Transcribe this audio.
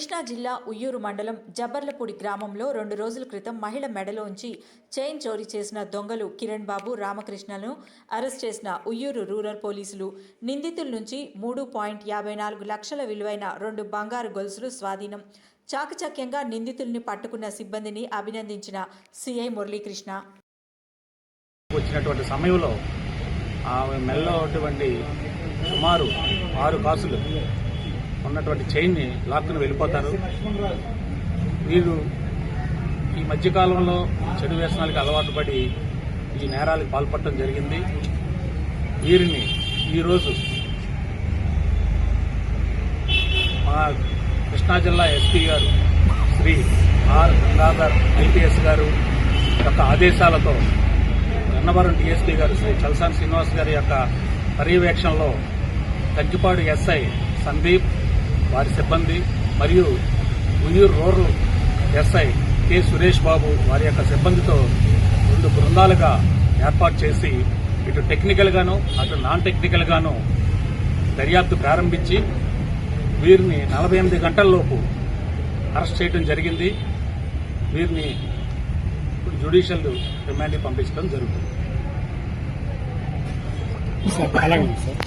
కృష్ణా జిల్లా ఉయ్యూరు మండలం జబ్బర్లపూడి గ్రామంలో రెండు రోజుల క్రితం మహిళ మెడలోంచి చైన్ చోరీ చేసిన దొంగలు కిరణ్ బాబు రామకృష్ణను అరెస్ట్ చేసిన ఉయ్యూరు రూరల్ పోలీసులు. నిందితుల నుంచి మూడు పాయింట్ యాభై నాలుగు లక్షల విలువైన రెండు బంగారు గొలుసులు స్వాధీనం. చాకచక్యంగా నిందితుల్ని పట్టుకున్న సిబ్బందిని అభినందించిన సిఐ మురళీకృష్ణ. వచ్చినటువంటి సమయంలో ఆమె మెల్లో సుమారు ఆరు కాసులు ఉన్నటువంటి చైన్ని లాక్కుని వెళ్ళిపోతారు. వీళ్ళు ఈ మధ్యకాలంలో చెడు వ్యసనాలకు అలవాటు పడి ఈ నేరాలకు పాల్పడటం జరిగింది. వీరిని ఈరోజు మా కృష్ణా జిల్లా ఎస్పీ గారు శ్రీ ఆర్ గంగాధర్ ఐపీఎస్ గారు యొక్క ఆదేశాలతో గన్నవరం డిఎస్పీ గారు శ్రీ చల్సాన్ శ్రీనివాస్ గారి యొక్క పర్యవేక్షణలో కంచిపాడు ఎస్ఐ సందీప్ వారి సిబ్బంది మరియు Uyyuru rural SI K Suresh Babu వారి యొక్క సిబ్బందితో రెండు బృందాలుగా ఏర్పాటు చేసి ఇటు టెక్నికల్గాను అటు నాన్ టెక్నికల్గాను దర్యాప్తు ప్రారంభించి వీరిని నలభై ఎనిమిది గంటల్లోపు అరెస్ట్ చేయడం జరిగింది. వీరిని ఇప్పుడు జ్యుడిషియల్ రిమాండ్కి పంపించడం జరుగుతుంది. సార్ అలాగే సార్.